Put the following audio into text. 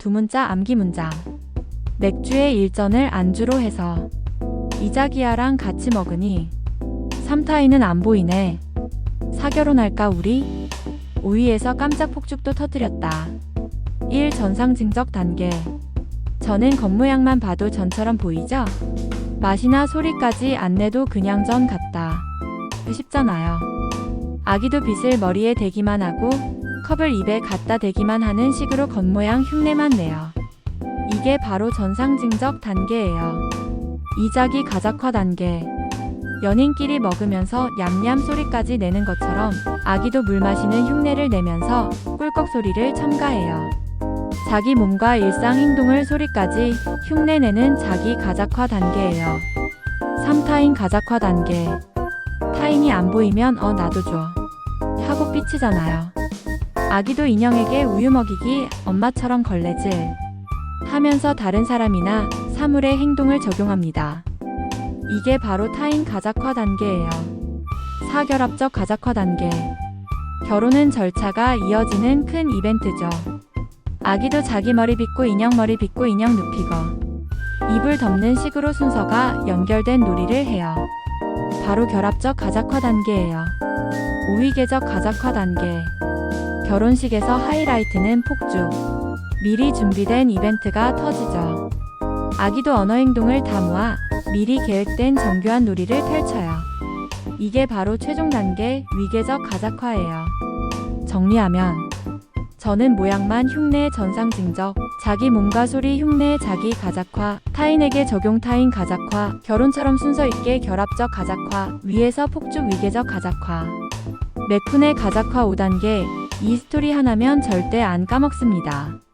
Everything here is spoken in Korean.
두 문자 암기 문장. 맥주에 일전을 안주로 해서 이자기야랑 같이 먹으니 삼타이는 안 보이네. 사결혼할까 우리? 5위에서 깜짝 폭죽도 터뜨렸다. 1. 전상증적 단계. 저는 겉모양만 봐도 전처럼 보이죠? 맛이나 소리까지 안 내도 그냥 전 같다. 쉽잖아요. 아기도 빗을 머리에 대기만 하고 컵을 입에 갖다 대기만 하는 식으로 겉모양 흉내만 내요. 이게 바로 전상증적 단계예요. 이자기 가작화 단계. 연인끼리 먹으면서 얌얌 소리까지 내는 것처럼 아기도 물 마시는 흉내를 내면서 꿀꺽 소리를 첨가해요. 자기 몸과 일상 행동을 소리까지 흉내내는 자기 가작화 단계예요. 3타인 가작화 단계. 타인이 안 보이면 어 나도 줘. 하고 삐치잖아요. 아기도 인형에게 우유 먹이기 엄마처럼 걸레질 하면서 다른 사람이나 사물의 행동을 적용합니다. 이게 바로 타인 가작화 단계예요. 사결합적 가작화 단계. 결혼은 절차가 이어지는 큰 이벤트죠. 아기도 자기 머리 빗고 인형 머리 빗고 인형 눕히고 입을 덮는 식으로 순서가 연결된 놀이를 해요. 바로 결합적 가작화 단계예요. 우위계적 가작화 단계. 결혼식에서 하이라이트는 폭죽. 미리 준비된 이벤트가 터지죠. 아기도 언어 행동을 다 모아 미리 계획된 정교한 놀이를 펼쳐요. 이게 바로 최종 단계 위계적 가작화예요. 정리하면 저는 모양만 흉내의 전상 징적, 자기 몸과 소리 흉내의 자기 가작화, 타인에게 적용 타인 가작화, 결혼처럼 순서 있게 결합적 가작화, 위에서 폭죽 위계적 가작화. 맥쿤의 가작화 5단계, 이 스토리 하나면 절대 안 까먹습니다.